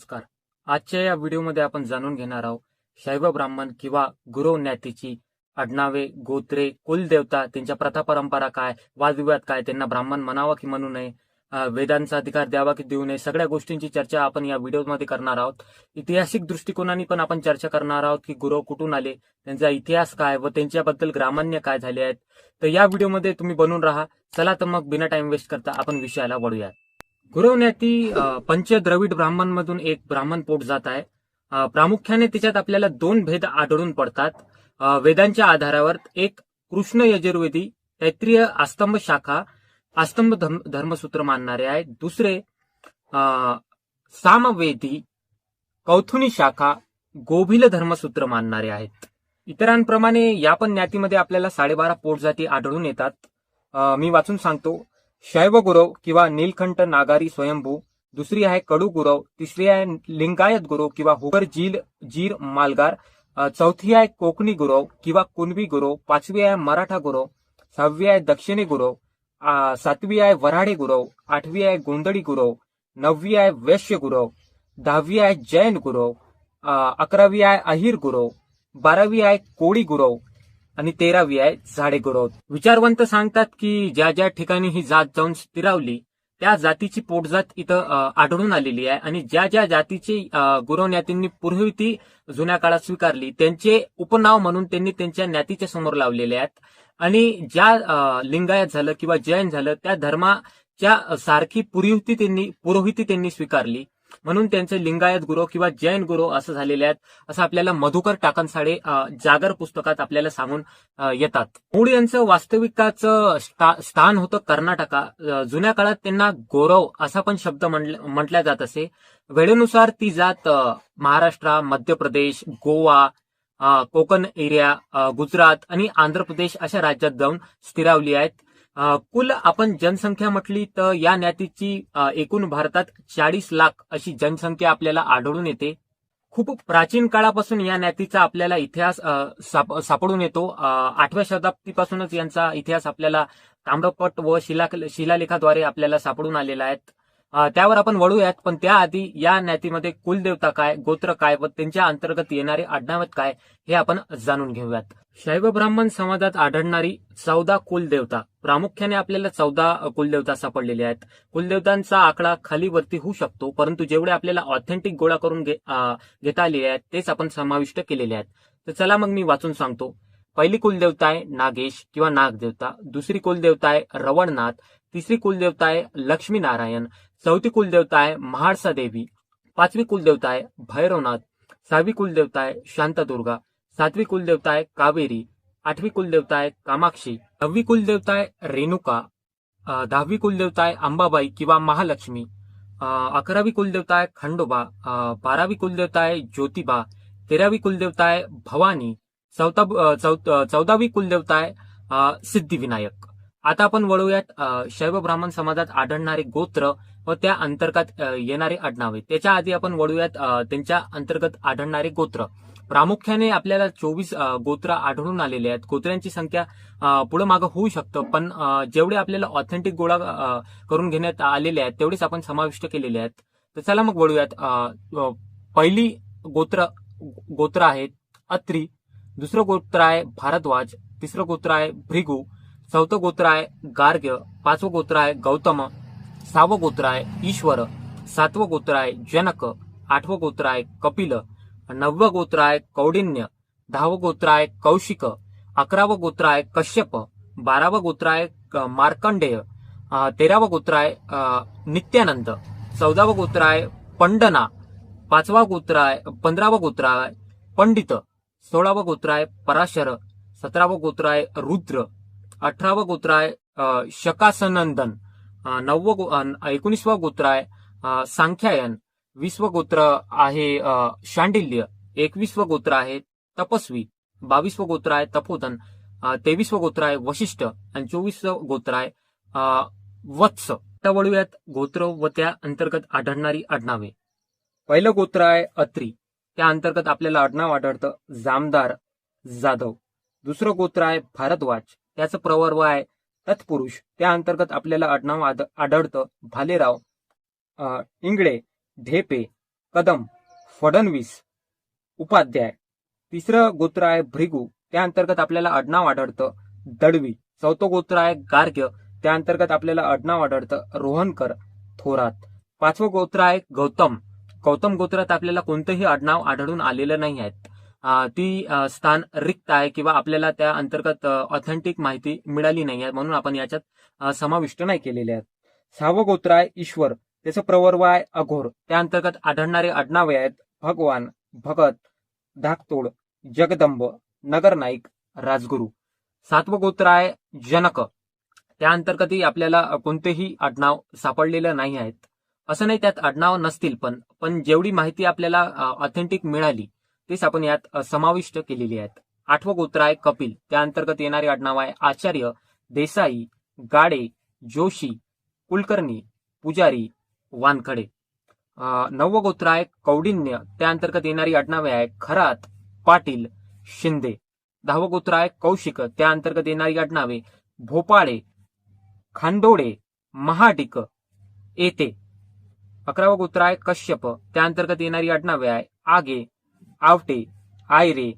नमस्कार. आजच्या या व्हिडिओमध्ये आपण जाणून घेणार आहोत शैव ब्राह्मण किंवा गुरव ज्ञातीची आडनावे गोत्रे कुलदेवता त्यांच्या प्रथा परंपरा काय वादविवाद काय त्यांना ब्राह्मण म्हणावा की म्हणू नये वेदांचा अधिकार द्यावा की देऊ नये सगळ्या गोष्टींची चर्चा आपण या व्हिडिओमध्ये करणार आहोत. ऐतिहासिक दृष्टिकोनाने पण आपण चर्चा करणार आहोत की गुरव कुठून आले त्यांचा इतिहास काय व त्यांच्याबद्दल ग्रामान्य काय झाले आहेत. तर या व्हिडिओमध्ये तुम्ही बनून राहा. चला तर मग बिना टाइम वेस्ट करता आपण विषयाला वळूयात. गुरवण्याती पंच द्रविड ब्राह्मण मधून एक ब्राह्मण पोट जात आहे. प्रामुख्याने त्याच्यात आपल्याला दोन भेद आढळून पडतात. वेदांच्या आधारावर एक कृष्ण यजुर्वेदी तैत्रीय आस्तंभ शाखा आस्तंभ धर्म धर्मसूत्र मानणारे आहेत दुसरे सामवेदी कौथुनी शाखा गोभिल धर्मसूत्र मानणारे आहेत. इतरांप्रमाणे या पण ज्ञातीमध्ये आपल्याला साडेबारा पोट जाती आढळून येतात. मी वाचून सांगतो. शैव गुरव किंवा नीलकंठ नागारी स्वयंभू दुसरी आहे कडू गुरव तिसरी आहे लिंगायत गुरव किंवा हुगर जील जीर मालगार चौथी आहे कोकणी गुरव किंवा कुणबी गुरव पाचवी आहे मराठा गुरव सहावी आहे दक्षिणी गुरव सातवी आहे वऱ्हाडी गुरव आठवी आहे गोंधळी गुरव नववी आहे वैश्य गुरव दहावी आहे जैन गुरव अकरावी आहे अहिर गुरव बारावी आहे कोळी गुरव आणि तेरावी आहे झाडे गुरव विचारवंत सांगतात की ज्या ज्या ठिकाणी ही जात जाऊन स्थिरावली त्या जातीची पोटजात इथं आढळून आलेली आहे आणि ज्या ज्या जातीची गुरव ज्ञातींनी पूर्वी ती जुन्या काळात स्वीकारली त्यांचे उपनाव म्हणून त्यांनी त्यांच्या ज्ञातीच्या समोर लावलेले आहेत. आणि ज्या लिंगायत झालं किंवा जैन झालं त्या धर्माच्या सारखी पुरोहिती त्यांनी पुरोहिती त्यांनी स्वीकारली. म्हणून त्यांचे लिंगायत गुरु किंवा जैन गुरु असं झालेले आहेत असं आपल्याला मधुकर टाकणसाडे जागर पुस्तकात आपल्याला सांगून येतात. मूळ यांचं वास्तविकाचं स्थान होतं कर्नाटका. जुन्या काळात त्यांना गौरव असा पण शब्द म्हटल- म्हटल्या जात असे. वेळेनुसार ती जात महाराष्ट्र मध्य प्रदेश गोवा कोकण एरिया गुजरात आणि आंध्र प्रदेश अशा राज्यात जाऊन स्थिरावली आहेत. कुल आपण जनसंख्या म्हटली तर या ज्ञातीची एकूण भारतात चाळीस लाख अशी जनसंख्या आपल्याला आढळून येते. खूप प्राचीन काळापासून या ज्ञातीचा आपल्याला इतिहास साप- सापडून येतो. आठव्या शताब्दीपासूनच यांचा इतिहास आपल्याला ताम्रपट व शिला शिलालेखाद्वारे आपल्याला सापडून आलेला आहे. त्यावर आपण वळूयात पण त्याआधी या ज्ञातीमध्ये कुलदेवता काय गोत्र काय व त्यांच्या अंतर्गत येणारे आडनावत काय हे आपण जाणून घेऊयात. शैव ब्राह्मण समाजात आढळणारी चौदा कुलदेवता. प्रामुख्याने आपल्याला चौदा कुलदेवता सापडलेले आहेत. कुलदेवतांचा आकडा खाली वरती होऊ शकतो परंतु जेवढे आपल्याला ऑथेंटिक गोळा करून घेता आलेले आहेत तेच आपण समाविष्ट केलेले आहेत. तर चला मग मी वाचून सांगतो. पहिली कुलदेवता आहे नागेश किंवा नागदेवता. दुसरी कुलदेवता आहे रवणनाथ. तिसरी कुलदेवता आहे लक्ष्मीनारायण चौथी कुलदेवता आहे महाडसा देवी पाचवी कुलदेवता आहे भैरवनाथ सहावी कुलदेवता आहे शांतादुर्गा सातवी कुलदेवता आहे कावेरी आठवी कुलदेवता आहे कामाक्षी नववी कुलदेवता आहे रेणुका दहावी कुलदेवता आहे अंबाबाई किंवा महालक्ष्मी अकरावी कुलदेवता आहे खंडोबा बारावी कुलदेवता आहे ज्योतिबा तेरावी कुलदेवता आहे भवानी चौथा चौथ- चौदावी कुलदेवता आहे सिद्धिविनायक आता आपण वळूयात शैव ब्राह्मण समाजात आढळणारे गोत्र व त्या अंतर्गत येणारे आडनावे. त्याच्या आधी आपण वळूयात त्यांच्या अंतर्गत आढळणारे गोत्र. प्रामुख्याने आपल्याला चोवीस गोत्र आढळून आलेले आहेत. गोत्र्यांची संख्या पुढे मागं होऊ शकतं पण जेवढे आपल्याला ऑथेंटिक गोळा करून घेण्यात आलेले आहेत तेवढेच आपण समाविष्ट केलेले आहेत. तर चला मग वळूयात पहिली गोत्र गोत्र आहेत अत्री दुसरं गोत्र आहे भारद्वाज तिसरं गोत्र आहे भृगू चौथं गोत्र आहे गार्ग्य पाचवं गोत्र आहे गौतम सहावं गोत्र आहे ईश्वर सातवं गोत्र आहे जनक आठवं गोत्र आहे कपिल नववं गोत्र आहे कौडिन्य दहावं गोत्र आहे कौशिक अकरावं गोत्र आहे कश्यप बारावं गोत्र आहे क- मार्कंडेय तेरावं गोत्र आहे नित्यानंद चौदावं गोत्र आहे पंडना पाचवा गोत्र आहे पंधरावं गोत्र आहे पंडित सोळावं गोत्र आहे पराशर सतरावं गोत्र आहे रुद्र अठरावं गोत्र आहे शकासनंदन नववं गो- गोत्र आहे सांख्यायन विश्व गोत्र आहे शांडिल्य एकवीसवं गोत्र आहे तपस्वी बावीसवं गोत्र आहे तपोधन तेवीसव तेवीसवं गोत्र आहे वशिष्ठ आणि चोवीसवं गोत्र आहे वत्स. आता वळूयात गोत्र व त्या अंतर्गत आढळणारी आडनावे. पहिलं गोत्र आहे अत्री. त्या अंतर्गत आपल्याला आडनाव आढळतं जामदार जाधव. दुसरं गोत्र आहे भारद्वाज. त्याचं प्रवर्व आहे. तत्पुरुष. त्या अंतर्गत आपल्याला आडनाव आद- आढळतं. भालेराव इंगळे ढेपे कदम फडणवीस उपाध्याय. तिसरं गोत्र आहे भृगू. त्या अंतर्गत आपल्याला आडनाव आढळतं. दडवी. चौथं गोत्र आहे गार्ग्य. त्या अंतर्गत आपल्याला आडनाव आढळतं. रोहनकर थोरात. पाचवं गोत्र आहे गौतम. गौतम गोत्रात आपल्याला कोणतंही आडनाव आढळून आलेलं नाही आहेत ती स्थान रिक्त आहे किंवा आपल्याला त्या अंतर्गत ऑथेंटिक माहिती मिळाली नाही आहे म्हणून आपण याच्यात समाविष्ट नाही केलेले आहेत. सहावं गोत्र आहे ईश्वर त्याचं प्रवर्व आहे अघोर त्या अंतर्गत आढळणारे आडनावे आहेत भगवान भगत धाकतोड जगदंब नगरनाईक राजगुरू. सातवं गोत्र आहे जनक त्या अंतर्गतही आपल्याला कोणतेही आडनाव सापडलेलं नाही आहेत. असं नाही त्यात आडनाव नसतील पण पण जेवढी माहिती आपल्याला ऑथेंटिक मिळाली तेच आपण यात समाविष्ट केलेली आहेत. आठवं गोत्र आहे कपिल त्या अंतर्गत येणारे आडनाव आहे आचार्य देसाई गाडे जोशी कुलकर्णी पुजारी वानखडे. नववं गोत्र आहे कौडिन्य त्या अंतर्गत येणारी आडनावे आहे खरात पाटील शिंदे. दहावं गोत्र आहे कौशिक त्या अंतर्गत येणारी आडनावे भोपाळे खांडोळे महाडिक येते. अकरावं गोत्र आहे कश्यप त्या अंतर्गत येणारी आडनावे आहे आगे आवटे आयरे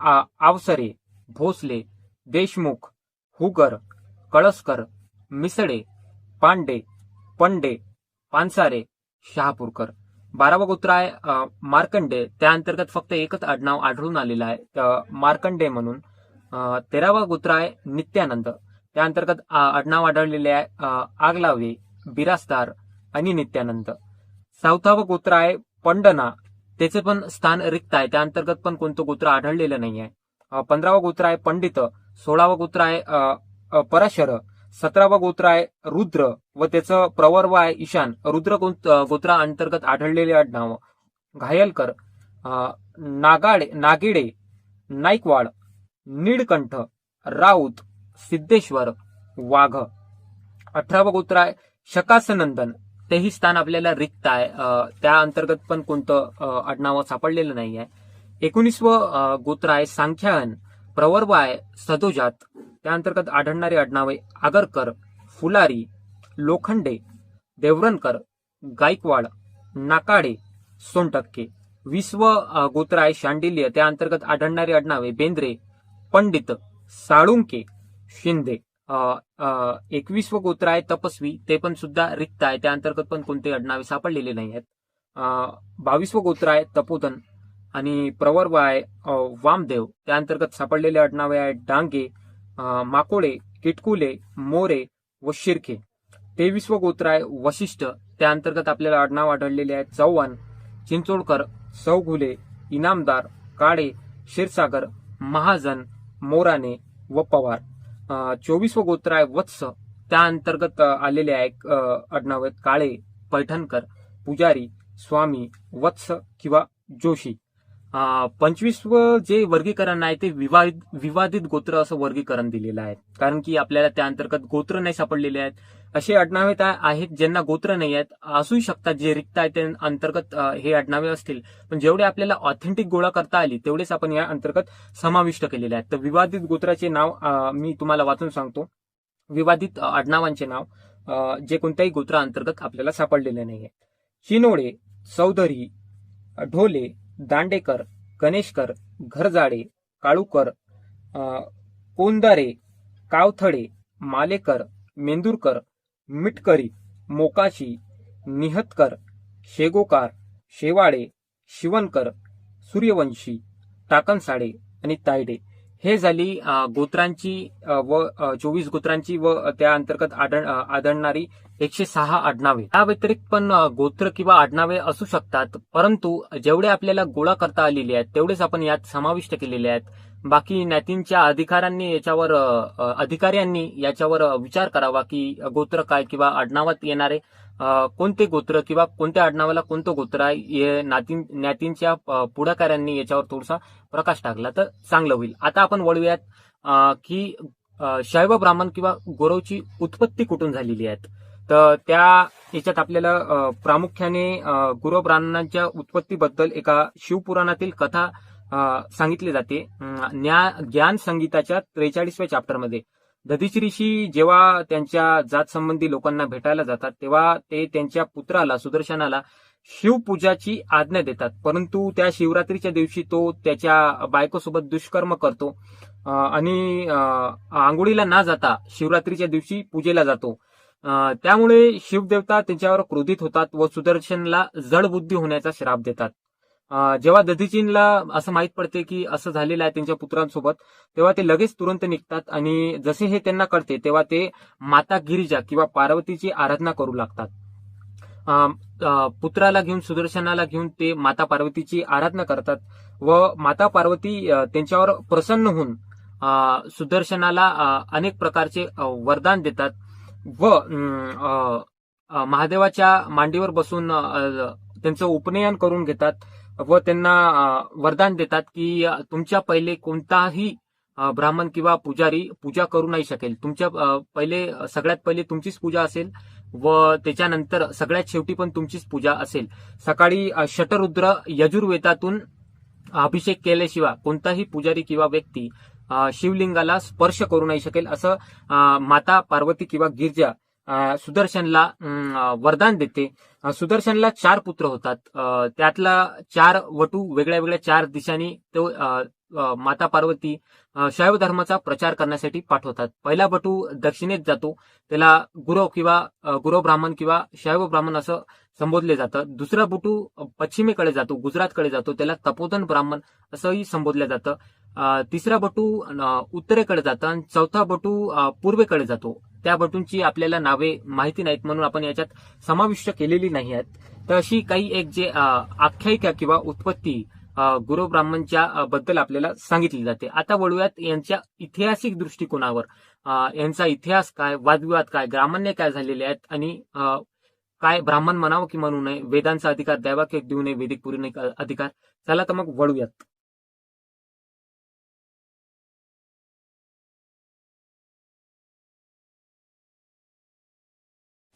आ- आवसरे भोसले देशमुख हुगर कळसकर मिसळे पांडे पंडे पानसारे शहापूरकर. बारावा गोत्र आहे मार्कंडे. त्याअंतर्गत फक्त एकच आडनाव आढळून आलेलं आहे मार्कंडे म्हणून. तेरावा गोत्र आहे नित्यानंद. त्या अंतर्गत आडनाव आढळलेले आहे आगलावे बिरास्तार आणि नित्यानंद. चौथावं गोत्र आहे पंडना. त्याचे पण स्थान रिक्त आहे. त्या अंतर्गत पण कोणतं गोत्र आढळलेलं नाही आहे पंधरावं गोत्र आहे पंडित सोळावं गोत्र आहे पराशर सतरावं गोत्र आहे रुद्र व त्याचं प्रवर्व आहे ईशान. रुद्र गोत्रा अंतर्गत आढळलेले आडनाव घायलकर नागाडे नागिडे नाईकवाड नीळकंठ राऊत सिद्धेश्वर वाघ. अठरावं गोत्र आहे शकासनंदन. तेही स्थान आपल्याला रिक्त आहे. त्या अंतर्गत पण कोणतं आडनाव सापडलेलं नाही आहे एकोणीसवं गोत्र आहे सांख्यायन प्रवर्व आहे सदोजात. त्या अंतर्गत आढळणारी आडनावे आगरकर फुलारी लोखंडे देवरणकर गायकवाड नाकाडे सोनटक्के. विश्व गोत्र आहे शांडिल्य. त्या अंतर्गत आढळणारी आडनावे बेंद्रे पंडित साळुंके शिंदे. एकवीसव गोत्र आहे तपस्वी ते पण सुद्धा रिक्त आहे त्या अंतर्गत पण कोणते अडनावे सापडलेले नाही आहेत बावीस व गोत्र आहे तपोधन आणि प्रवर्व आहे वामदेव. त्या अंतर्गत सापडलेले अडनावे आहेत डांगे माकोळे किटकुले मोरे व शिर्के तेवीसव गोत्र आहे वशिष्ठ. त्या अंतर्गत आपल्याला आडनाव आढळलेले आहेत चव्हाण चिंचोडकर सौघुले इनामदार काळे क्षीरसागर महाजन मोराने व पवार. चोवीसवं गोत्र आहे वत्स त्या अंतर्गत आलेले आहे अ, आडनाव आहेत काळे पैठणकर पुजारी स्वामी वत्स किंवा जोशी. पंचवीसवं जे वर्गीकरण आहे ते विवादित विवादित गोत्र असं वर्गीकरण दिलेलं आहे. कारण की आपल्याला त्या अंतर्गत गोत्र नाही सापडलेले आहेत. असे आडनावे त्या आहेत ज्यांना गोत्र नाही आहेत. असू शकतात जे रिक्त आहेत त्या अंतर्गत हे आडनावे असतील. पण जेवढे आपल्याला ऑथेंटिक गोळा करता आली तेवढेच आपण या अंतर्गत समाविष्ट केलेले आहेत. तर विवादित गोत्राचे नाव मी तुम्हाला वाचून सांगतो. विवादित अडनावांचे आडनावांचे नाव जे कोणत्याही गोत्रा अंतर्गत आपल्याला सापडलेले नाही आहे चिनोडे चौधरी ढोले दांडेकर गणेशकर घरजाडे काळूकर कोंदारे कावथडे मालेकर मेंदूरकर मिटकरी मोकाशी निहतकर शेगोकार शेवाळे शिवनकर सूर्यवंशी टाकनसाडे आणि तायडे. हे झाली गोत्रांची व चोवीस गोत्रांची व त्या अंतर्गत आढळ आढळणारी एकशे सहा आडनावे. त्या व्यतिरिक्त पण गोत्र किंवा आडनावे असू शकतात परंतु जेवढे आपल्याला गोळा करता आलेले आहेत तेवढेच आपण यात समाविष्ट केलेले आहेत. बाकी ज्ञातींच्या अधिकाऱ्यांनी याच्यावर अधिकाऱ्यांनी याच्यावर विचार करावा की गोत्र काय किंवा आडनावात येणारे कोणते गोत्र किंवा कोणत्या आडनावाला कोणतं गोत्र आहे हे नातीं ज्ञातींच्या अ, याच्यावर थोडासा प्रकाश टाकला तर चांगलं होईल. आता आपण वळूयात की शैव ब्राह्मण किंवा गोरवची उत्पत्ती कुठून झालेली आहेत. तर त्या याच्यात आपल्याला प्रामुख्याने गुरव ब्राह्मणांच्या उत्पत्तीबद्दल एका शिवपुराणातील कथा सांगितली जाते. ज्ञान संगीताच्या त्रेचाळीसव्या चॅप्टरमध्ये दधिश्रीशी जेव्हा त्यांच्या जात संबंधी लोकांना भेटायला जातात तेव्हा ते त्यांच्या पुत्राला सुदर्शनाला शिवपूजाची आज्ञा देतात. परंतु त्या शिवरात्रीच्या दिवशी तो त्याच्या बायकोसोबत दुष्कर्म करतो. आणि आंघोळीला न जाता शिवरात्रीच्या दिवशी पूजेला जातो. त्यामुळे शिवदेवता त्यांच्यावर क्रोधित होतात व सुदर्शनला जडबुद्धी होण्याचा श्राप देतात. जेव्हा दधीचीनला असं माहीत पडते की असं झालेलं आहे त्यांच्या पुत्रांसोबत तेव्हा ते लगेच तुरंत निघतात आणि जसे हे त्यांना कळते तेव्हा ते माता गिरिजा किंवा पार्वतीची आराधना करू लागतात. पुत्राला घेऊन सुदर्शनाला घेऊन ते माता पार्वतीची आराधना करतात व माता पार्वती त्यांच्यावर प्रसन्न होऊन सुदर्शनाला अनेक प्रकारचे वरदान देतात व महादेवाच्या मांडीवर बसून त्यांचं उपनयन करून घेतात. व त्यांना वरदान देतात की तुमच्या पहिले कोणताही ब्राह्मण किंवा पुजारी पूजा करू नाही शकेल. तुमच्या पहिले सगळ्यात पहिले तुमचीच पूजा असेल व त्याच्यानंतर सगळ्यात शेवटी पण तुमचीच पूजा असेल. सकाळी शटरुद्र यजुर्वेदातून अभिषेक केल्याशिवाय कोणताही पुजारी किंवा व्यक्ती शिवलिंगाला स्पर्श करू नाही शकेल असं माता पार्वती किंवा गिरजा सुदर्शनला वरदान देते. सुदर्शनला चार पुत्र होतात. त्यातला चार वटू वेगळ्या वेगळ्या चार दिशांनी तो माता पार्वती शैव धर्माचा प्रचार करण्यासाठी पाठवतात. पहिला बटू दक्षिणेत जातो. त्याला गुरव किंवा गुरव ब्राह्मण किंवा शैव ब्राह्मण असं संबोधले जातं. दुसरा बटू पश्चिमेकडे जातो गुजरातकडे जातो. त्याला तपोधन ब्राह्मण असंही संबोधलं जातं. तिसरा बटू उत्तरेकडे जातं. आणि चौथा बटू पूर्वेकडे जातो. त्या बटूंची आपल्याला नावे माहिती नाहीत म्हणून आपण याच्यात समाविष्ट केलेली नाही आहेत. तर अशी काही एक जे आख्यायिका किंवा उत्पत्ती गुरु ब्राह्मणच्या बद्दल आपल्याला सांगितली जाते. आता वळूयात यांच्या ऐतिहासिक दृष्टिकोनावर. यांचा इतिहास काय वादविवाद काय ग्रामान्य काय झालेले आहेत आणि अं, काय ब्राह्मण म्हणावं की म्हणू नये वेदांचा अधिकार द्यावा की देऊ नये वेदिक पुरी अधिकार. चला तर मग वळूयात.